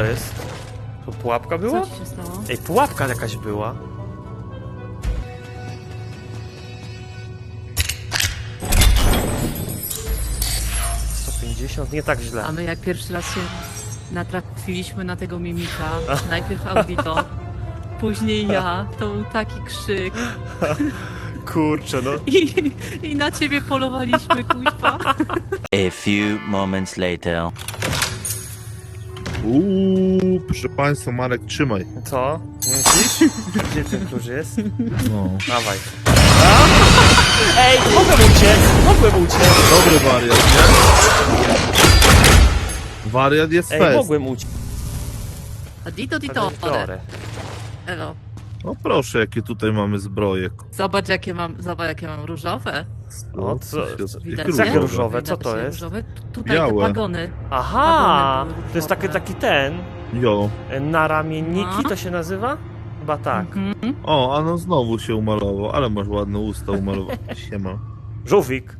co jest? To pułapka była? Co ci się stało? Ej, pułapka jakaś była. Nie tak źle. A my jak pierwszy raz się natrafiliśmy na tego mimika, najpierw auditor, później ja, to był taki krzyk Kurczę, no. i, i na ciebie polowaliśmy, kuźwa. A few moments later. Uuu, proszę państwa, Marek, trzymaj. Co? Myślisz? Gdzie ten klucz jest? No. Dawaj. A? Ej, mogłem uciec! Mogłem uciec! Dobry wariat, nie? Wariat jest Ej, fest. mogłem uciec. A dito dito, Biorę. Elo. No proszę, jakie tutaj mamy zbroje. Zobacz jakie mam, zobacz jakie mam różowe. O, co- Widać, Co nie? takie różowe? Co Widać to je jest? Różowe? Tutaj Białe. te pagony. Aha! Pagony były To jest taki, różowe. taki ten. Jo. Na ramienniki No. to się nazywa? Chyba tak. Mhm. O, a no znowu się umalował, ale masz ładne usta umalowane. Siema. Żółwik.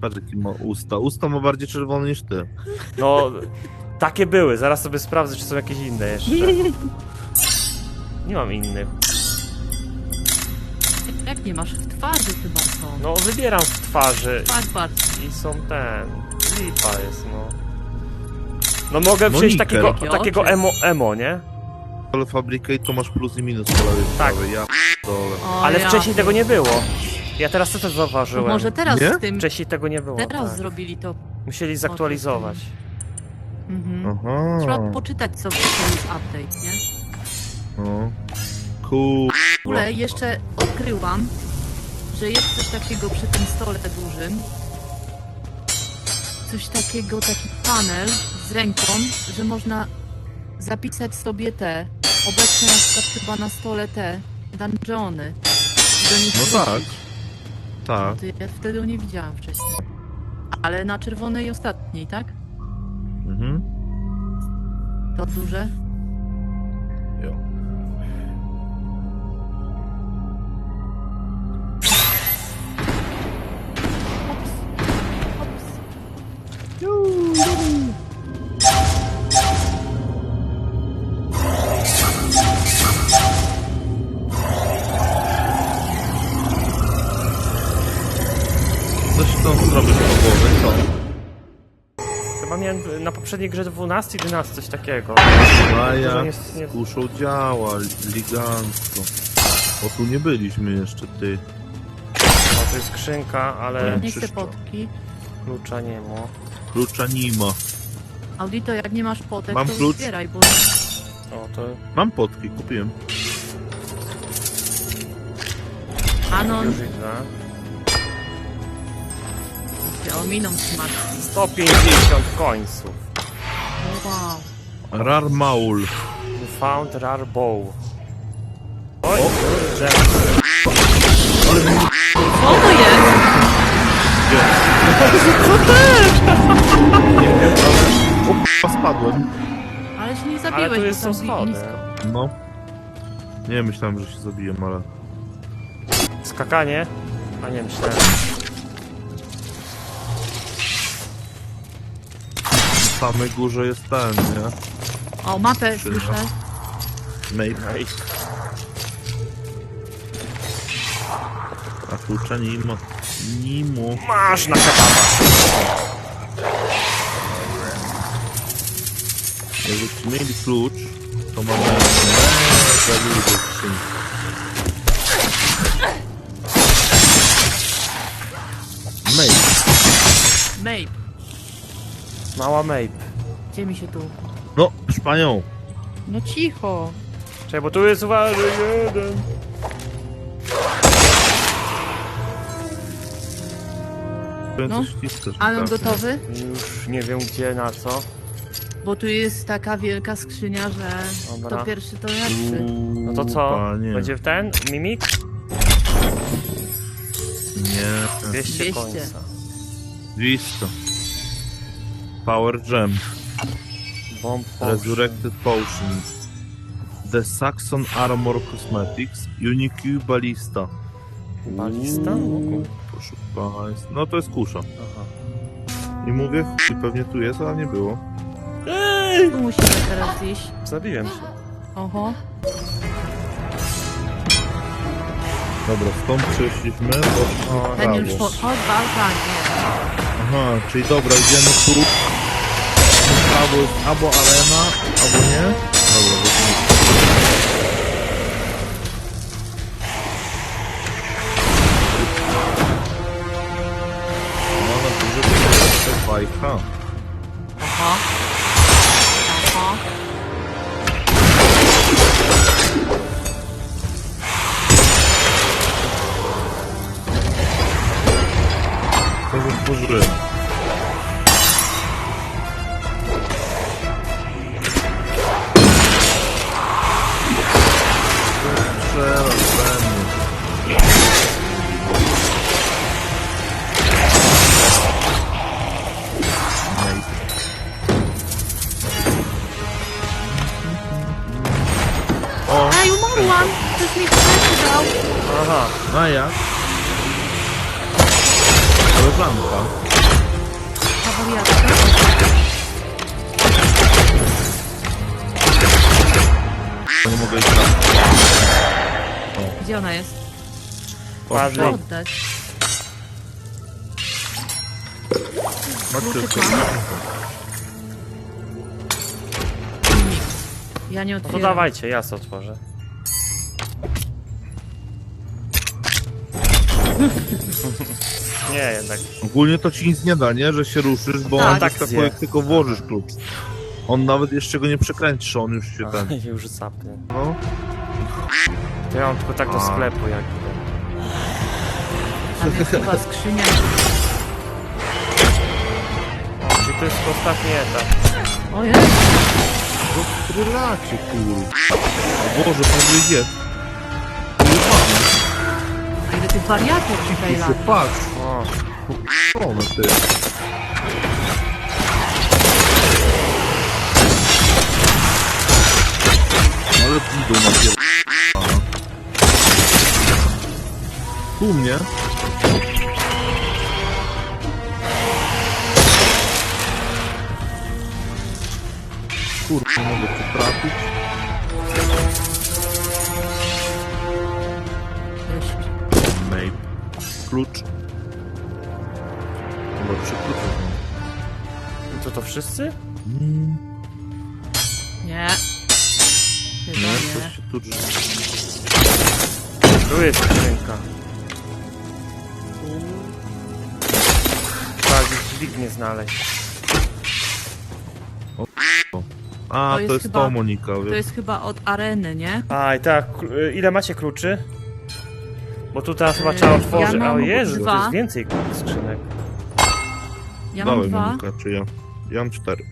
Patrz, jakie ma usta. Usta ma bardziej czerwone niż ty. No, takie były. Zaraz sobie sprawdzę, czy są jakieś inne jeszcze. Nie mam innych. Jak nie masz w twarzy chyba są. No, wybieram w twarzy Patrz, patrz. i są ten. Lipa jest, no. No mogę wziąć Moniker. takiego, takiego oczy. emo, emo, nie? Ale Fabricate to masz plus i minus po lewej Tak. prawej. Ja dole. O, Ale ja wcześniej tego nie było. Ja teraz to też To zauważyłem. może teraz Nie? z tym, Wcześniej tego nie było. teraz tak. zrobili to. Musieli zaktualizować. Mhm. Aha. Trzeba poczytać sobie ten update, nie? No. Cool. W ogóle jeszcze odkryłam, że jest coś takiego przy tym stole dużym. Coś takiego, taki panel z ręką, że można zapisać sobie te, obecnie na przykład chyba na stole te dungeony. Do nich No tak. wrócić. Tak. To ja wtedy nie widziałam wcześniej. Ale na czerwonej ostatniej, tak? Mhm. To duże? Poprzedniej grze 12, 11, coś takiego. A Że jak nie- kuszą działa, ligancko. Bo tu nie byliśmy jeszcze, ty. No, to jest skrzynka, ale Nie chcę potki. klucza nie ma. Klucza nie ma. Audito, jak nie masz potek, Mam to klucz. zbieraj, bo O, to Mam potki, kupiłem. Anon już widzę. się ominą smaczki. 150 końców. Wow. Rar Maul. You found rare bow. Oj, kurde. Co to jest? O, spadłem. Ale się nie zabiłeś, Ale tu jest tam są schody. blisko. No. Nie myślałem, że się zabiję, ale... Skakanie? A nie, myślałem. Samej górze jest ten, nie? O, mapę Przyda. słyszę. Ej, A klucza nie ma. Nie mu. masz na kebaba. Jakbyście mieli klucz, to mamy... Maybe. Mape. Mała Mape. Gdzie mi się tu? No, szpanią. No cicho. Czekaj, bo tu jest uważaj jeden. No. Anon tak. gotowy? Już nie wiem gdzie, na co. Bo tu jest taka wielka skrzynia, że Dobra. to pierwszy to lepszy. No to co? Panie. Będzie ten? Mimik? Nie. 200 200. końca. 200. Power Gem. Bomb potion. Resurrected Potion. The Saxon Armor Cosmetics. Unique Ballista. Balista? Uuu, Proszę państwa. No to jest kusza. Aha. I mówię, chuj, pewnie tu jest, ale nie było. Eee, Tu musimy teraz iść. Zabiłem się. Oho. Dobra, stąd przeszliśmy, bo O, Ten już po... Chodź, walka, nie. Aha, czyli dobra, idziemy tu. Jest albo arena, albo nie. Dobra, weźmy. No, na górze to jest bajka. Oho. Oho. To już otworzyłem. Ja nie No to otwieram. dawajcie, ja sobie otworzę. nie, jednak. Ogólnie to ci nic nie da, nie? Że się ruszysz, bo Tak. on tak Akcje. jak tylko włożysz klucz. On nawet jeszcze go nie przekręcisz, on już się ten... już zapnę. No. To ja mam tylko tak do sklepu jak Tam jest chyba skrzynia. To jest ostatni etap. O jest. To strylacie, kur... O Boże, pan jest. A ile tych wariatów tutaj lata. patrz, O, one ty. Ale idą na pier... Tu mnie. Kurwa, nie mogę tu trafić. Maybe. Klucz. Chyba trzy klucze są. i to to wszyscy? Nie. Chyba nie, nie. coś się tu drze. Tu jest skrzynka. Tak, dźwignię znaleźć. A, To to jest jest, chyba- to, Monika, To jest chyba od areny, nie? A, i tak, y, ile macie kluczy? Bo tu teraz chyba Yy, trzeba ja otworzyć. mam o Jezu, to dwa. jest więcej skrzynek. Ja mam Dawaj, dwa. Monika, czy ja? Ja mam cztery.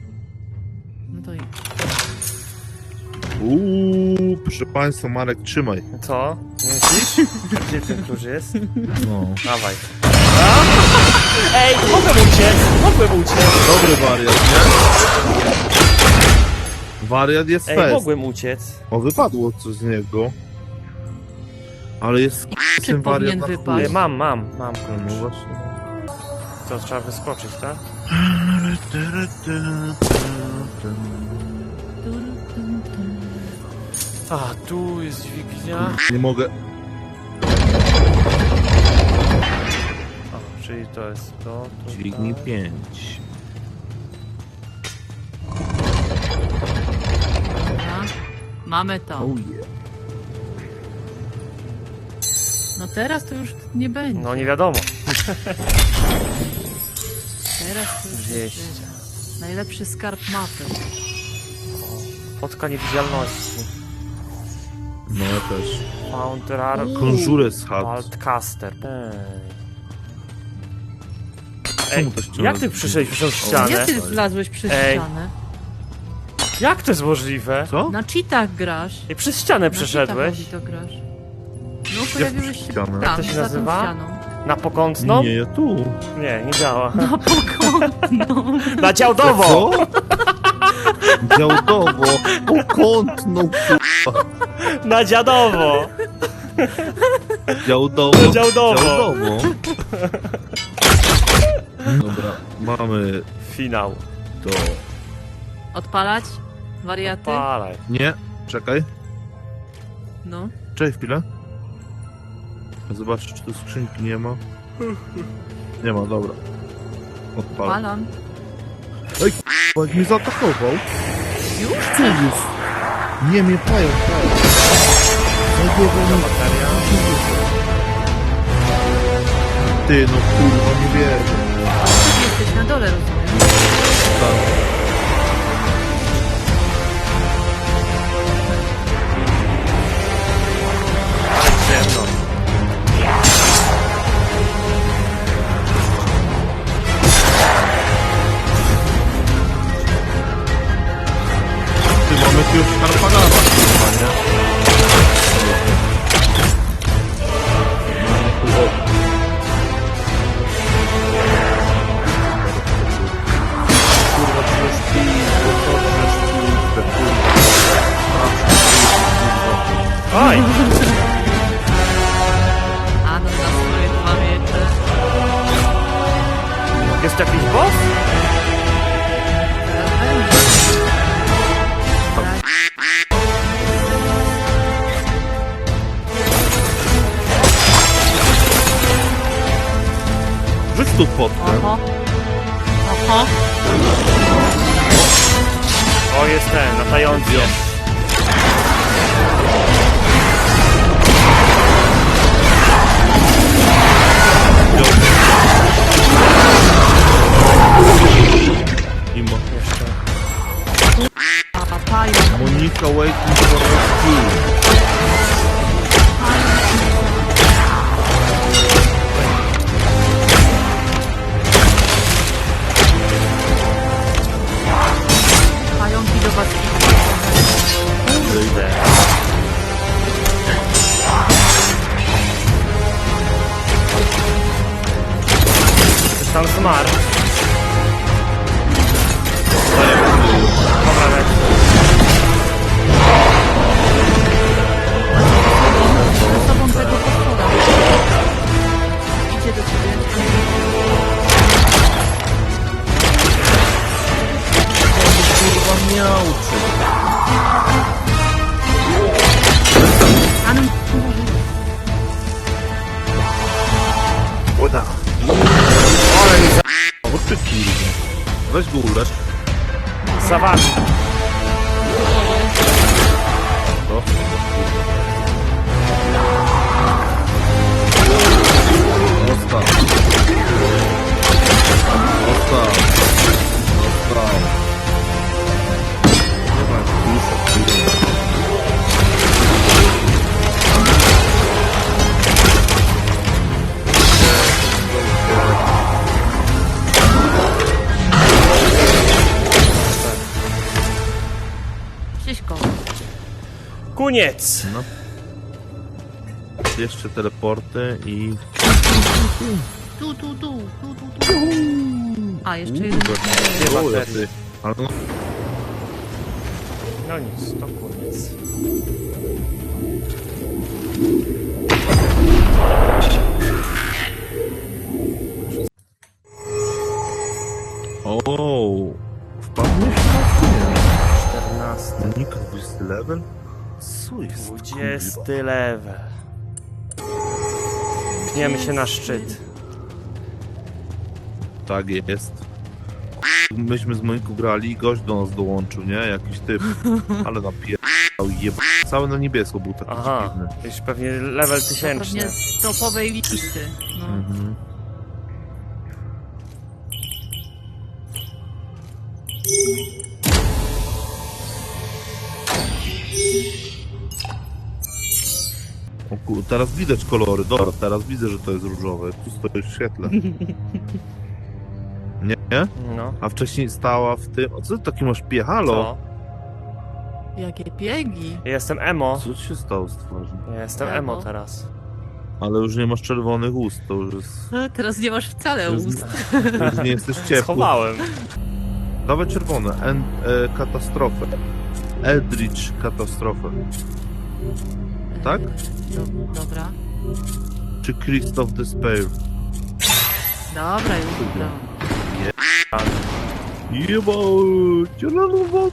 No to i. Uuu, proszę państwa, Marek, trzymaj. Co? Myślisz? Gdzie ten klucz jest? No. Dawaj. A! Ej, mogłem uciec! Mogłem uciec! Dobry wariat, nie? Wariat jest Ej, fest. mogłem uciec. O, wypadło coś z niego. Ale jest Czy ten wariat powinien na chuj. wypaść? Mam, mam, mam No klucz. właśnie. To trzeba wyskoczyć, tak? A, tu jest dźwignia. Nie mogę. O, czyli to jest to, to Dźwignij tak. 5. Mamy to. Oh yeah. No teraz to już nie będzie. No nie wiadomo. Teraz to już 200. jest najlepszy skarb mapy. Fotka niewidzialności. No ja też. Found rare Conjures Hat. Altcaster. Ej. Ej, jak ty przyszedłeś przez ścianę? ty wlazłeś przez Ej. ścianę? Jak to jest możliwe? Co? Na cheatach grasz. I przez ścianę Na przeszedłeś? cheatach to grasz. No pojawiłeś się ścianę? tam, Jak to się za tą nazywa? ścianą. Na pokątną? Nie, ja tu. Nie, nie działa. Na pokątną. Na działdowo! Co? Działdowo. Pokątną, kurwa. Na dziadowo! Działdowo. Działdowo. Działdowo. Dobra, mamy Finał. to Odpalać? Wariaty? Palaj. Nie, czekaj. No. Czekaj chwilę. Zobaczę, czy tu skrzynki nie ma. Nie ma, dobra. Odpalam. Odpalam. Bo jak mnie zaatakował. Już? Co jest? Nie, mnie pają, pają. Mnie Bateria. Ty, no kurwa, nie wierzę. Ty jesteś na dole, rozumiem. Tak. Ale jest ten, latający. Imo. Jeszcze. A pają. Monika waiting Koniec. Jeszcze teleporty i... Tu, tu, tu, tu, tu, tu. A, jeszcze jeden. Dwie O, baterie. ty. Ale no, No nic, to koniec. O, wpadłeś na nie. 14. Monika 20 level? Jest? 20 kurwa? level. Pniemy się na szczyt. Tak jest. Myśmy z Moniką grali i gość do nas dołączył, nie? Jakiś typ. Ale napierdał jeb... Cały na niebiesko był taki Aha, dziwny. już pewnie level To tysięczny. pewnie z topowej listy. No. Mhm. O kur... teraz widać kolory, dobra, teraz widzę, że to jest różowe. Tu stoi w świetle. Nie? Nie? No, A wcześniej stała w tym... O co ty taki masz pie? Halo? co? Jakie piegi. Ja Jestem emo. Co ci się stało z twarzą? Ja jestem Emo. emo teraz. Ale już nie masz czerwonych ust, to już jest... Teraz nie masz wcale Już- ust. Już nie jesteś ciepły. Schowałem. Dawaj czerwone. En, e, katastrofę. Eldritch katastrofę. Tak? Do, dobra. Czy Christoph Despair? Dobra, już dobra. Jeba! Cielanowa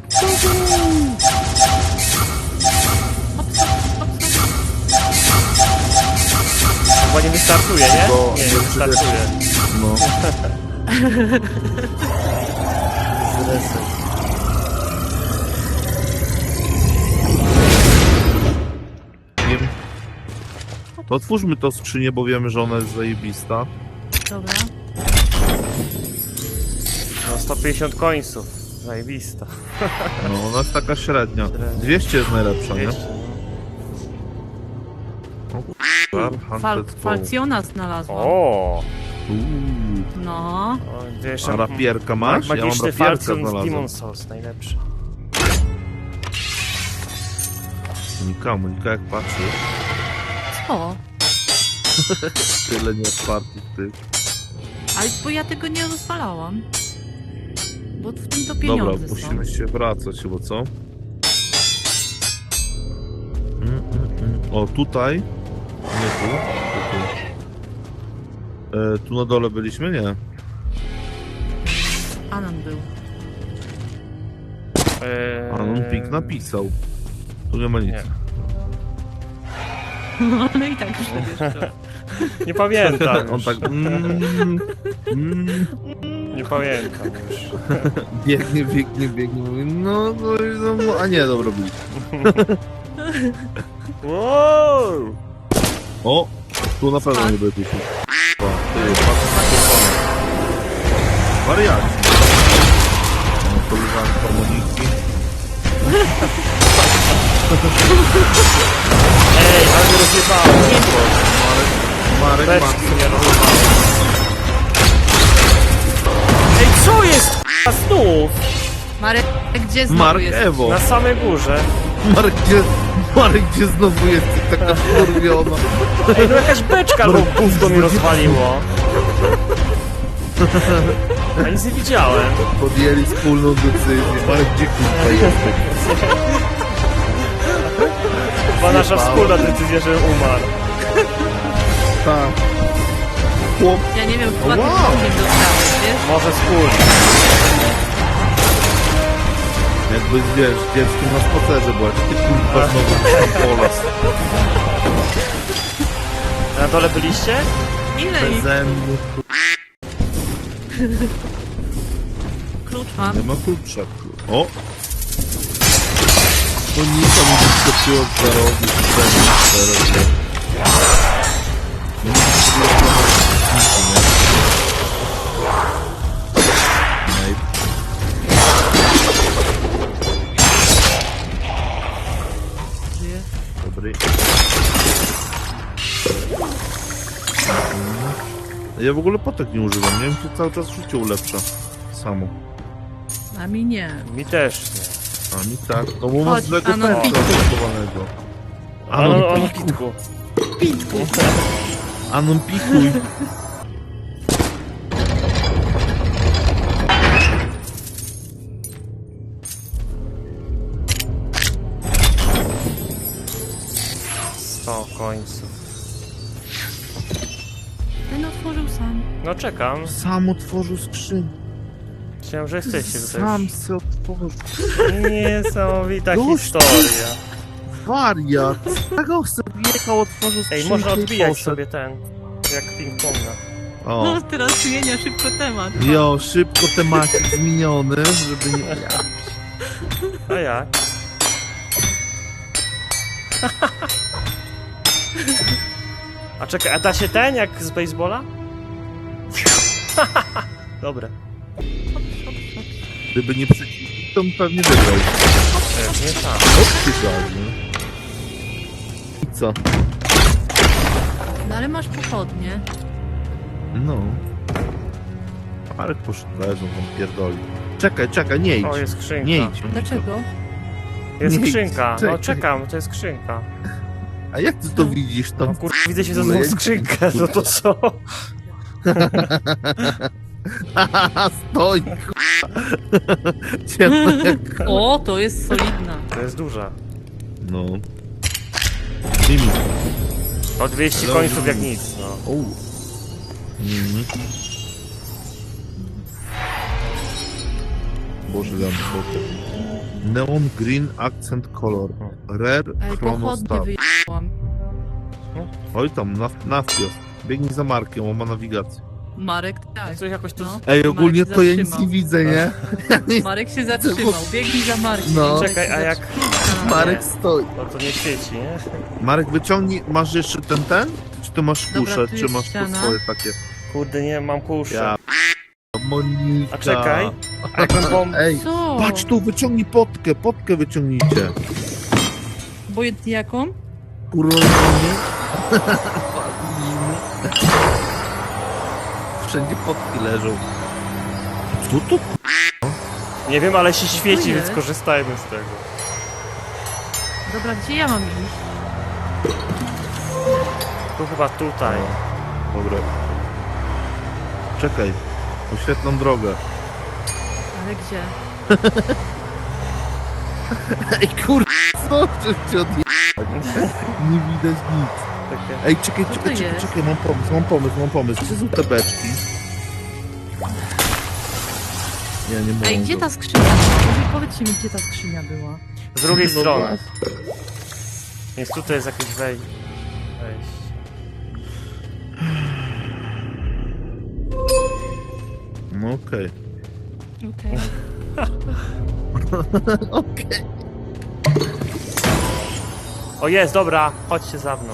Chyba nie wystartuje, nie? Bo Nie, nie nie wystartuje. No. Reset. To otwórzmy to skrzynię, bo wiemy, że ona jest zajebista. Dobra. No 150 końców. Zajebista. No, ona jest taka średnia. Średnia. 200 jest najlepsza, nie? 200. Fal falcjona znalazłam. O! Uuu. No. o jeszcze A rapierka masz? Ja mam Magiczny rapierkę falcon z znalazłem. Demon Souls, najlepszy. Monika, Monika, jak patrzysz, Co? tyle nieotwartych tych. Ale bo ja tego nie rozwalałam. Bo w tym to Dobra, pieniądze są. musimy się wracać chyba, co? Mm, mm, mm. O, tutaj. Nie tu. tu, tu. E, tu na dole byliśmy? Nie. Anan był. Eee, Anon Pink napisał. Tu nie ma nic. Nie. No i tak już to Nie pamiętam On już. tak. Mm, mm, Nie pamiętam już. biegnie, biegnie, biegnie. Mówi, no, no, no, no, a nie, dobra, byli. Wow! O! Tu na pewno nie będzie. Wariaci. No, koleżanka Moniki. Ej, ale mnie rozjebało. Marek, Marek, Beczki Marek. mnie rozjebało. Ej, co jest k***a znów? Marek, gdzie znowu Mark jest? Ewo. Na samej górze. Marek, gdzie, Marek, gdzie znowu jest taka wkurwiona? Ej, no jakaś beczka lub gówno mi rozwaliło. A nic nie widziałem. Podjęli wspólną decyzję. Marek, gdzie kurwa jest? Była nasza wspólna decyzja, że umarł. Tak. Chłop. Ja nie wiem, chyba Wow. ty nie dostałeś, wiesz? Może wspólnie. Jakby, wiesz, dzieckiem na spacerze była. Ty kurwa znowu tam polas. Na dole byliście? Ile ich? Bezemny. Klucz mam. Nie ma klucza. O! To nic tam nie wyskoczyło z zarobu. Teraz nie. Nie odpalać nic, nie? Ej. Żyje. Dobry. Ja w ogóle potek nie używam, nie wiem, czy cały czas życie ulepsza. Samo. A mi nie. Mi też nie. A mi tak. No bo ma Chodź, złego Anon pecha Pitku. zastosowanego. Anon, Anon Pitku. Pitku. Anon pikuj. Sto końców. Ten otworzył sam. No czekam. Sam otworzył skrzynię. Myślałem, że jesteście tutaj. Sam se otworzył. Niesamowita Gość. historia. Wariat. On sobie wjechał, otworzył Ej, skrzynkę można i odbijać poszedł. sobie ten. Jak ping-ponga. O. No, teraz zmienia szybko temat. Jo, szybko temacik zmieniony, żeby nie... A jak? A czekaj, a da się ten jak z baseballa? Dobre. Gdyby nie przycisnął, to bym pewnie wygrał. Pewnie tak. Odpierdolnie. I co? No ale masz pochodnie. No. Marek poszedł leżą, on pierdoli. Czekaj, czekaj, nie idź. O, jest skrzynka. Nie idź. Dlaczego? Jest Nie idź, skrzynka. No czekaj. czekam, to jest skrzynka. A jak ty to widzisz No tam? kur... widzę się za ja- skrzynkę, no to co? Haha, stoi, kurwa. Ciemno jak... O, to jest solidna. To jest duża. No. Jimmy. O 200 Dobra. końców jak nic, no. O. Mhm. Boże, damy foto. Neon Green Accent Color. Rare Ej, Chrono pochodnie Star. wyjechałam. Oj tam, na, na wjazd. Biegnij za Markiem, on ma nawigację. Marek, tak. Coś jakoś tu... No. Ej, ogólnie Marek to ja nic zatrzymał. nie widzę, nie? Marek się zatrzymał. Biegnij za Markiem. No. Marek Czekaj, się a jak- zatrzymał. Marek stoi. No to nie świeci, nie? Marek, wyciągnij, masz jeszcze ten, ten? Czy ty masz Dobra, kuszę, tu czy jest masz ściana. swoje takie? Kurde, nie, mam kuszę. Ja Monika. A czekaj. A jak mam bomb... Ej, Co? patrz tu, wyciągnij potkę, potkę wyciągnijcie. Obojętnie jaką? Kurwa, nie? Wszędzie potki leżą. Co to? Nie wiem, ale się świeci, jest? więc korzystajmy z tego. Dobra, gdzie ja mam iść? Tu chyba tutaj. Dobra. Czekaj, oświetlam drogę. Ale gdzie? Ej, kur... Co? Przecież cię odje... Nie widać nic. Takie... Ej, czekaj, Co to czekaj, czekaj, jest? czekaj, mam pomysł, mam pomysł, mam pomysł. Gdzie są te beczki? Nie, nie mogę. Ej, gdzie ta skrzynia była? Powiedzcie mi, gdzie ta skrzynia była. Z drugiej No strony. właśnie. Więc tutaj jest jakieś wej... wejście. No okej. Okej. Okej. O jest, dobra, chodźcie za mną.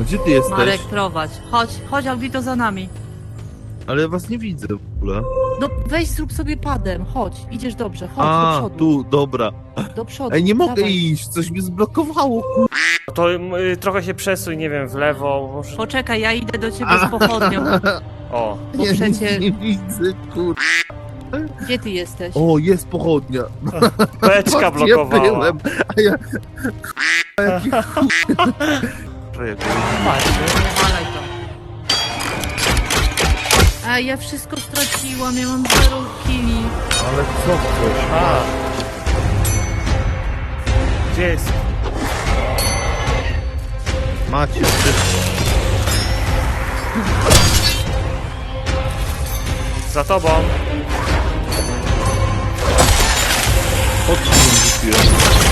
A Gdzie ty jesteś? Marek, prowadź. Chodź, chodź Albito za nami. Ale ja was nie widzę w ogóle. No weź zrób sobie padem, chodź. Idziesz dobrze, chodź do A, przodu. tu, dobra. Do przodu. Ej, nie mogę Dawaj. iść, coś mnie zblokowało, kur... No to y, trochę się przesuń, nie wiem, w lewo. Może... Poczekaj, ja idę do ciebie z pochodnią. O, Bo Ja przecie- nie widzę, kur... Gdzie ty jesteś? O, jest pochodnia. beczka Ja blokowała. byłem, a ja... A jaki chuj. Patrz, Walaj to. A ja wszystko straciłam, ja mam zero kili. Ale co chcesz? A. Gdzie jest? Macie, wszystko. Za tobą. Chodźcie,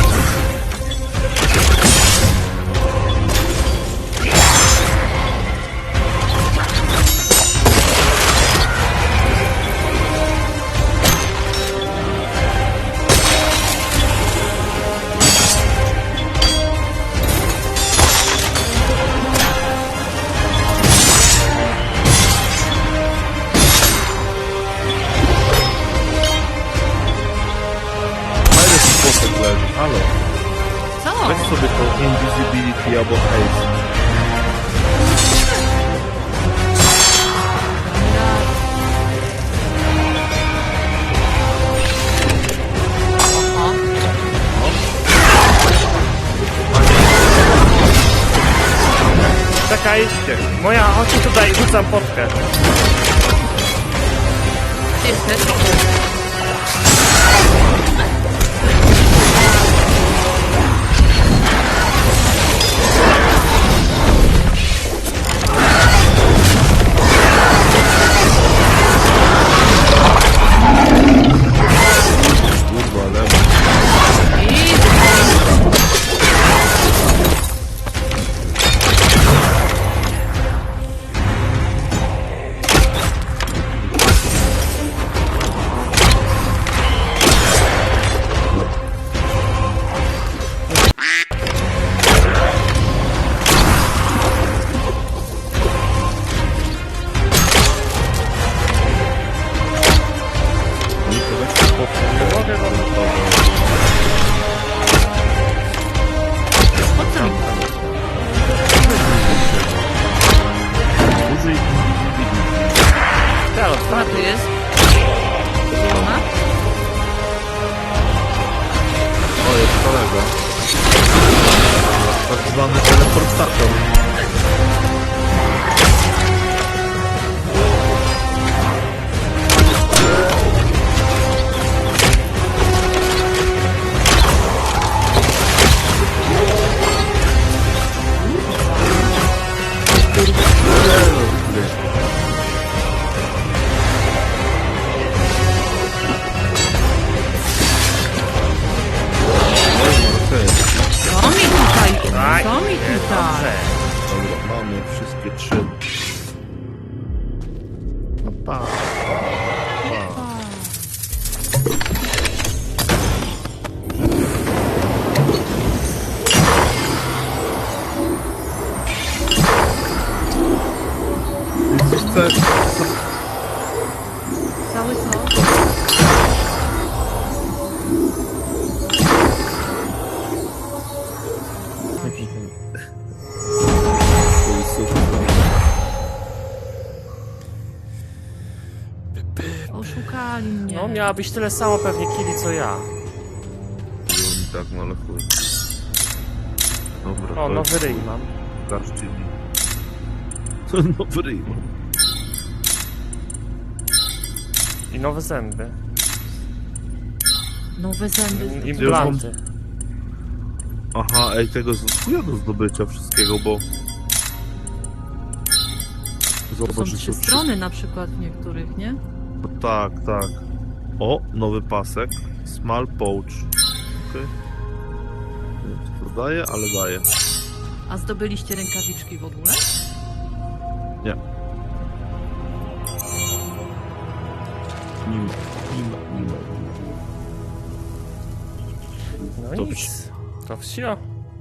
Czekaj. Moja, chodź tutaj, rzucam potkę. Gdzie Thank you. Miałabyś tyle samo pewnie kili co ja. Było mi tak, no ale chuj. Dobra, O, to nowy ryj mam. Pokażcie mi. Nowy ryj mam. I nowe zęby. Nowe zęby. Implanty. Aha, ej, tego z chuja do zdobycia wszystkiego, bo... Są Zobacz, trzy są strony na przykład w niektórych, nie? No tak, tak. O, nowy pasek. Small pouch. Okej. Nie wiem, co to daje, ale daje. A zdobyliście rękawiczki w ogóle? Nie. Nie ma, nie ma, nie ma. No Dobrze. nic. To wsio.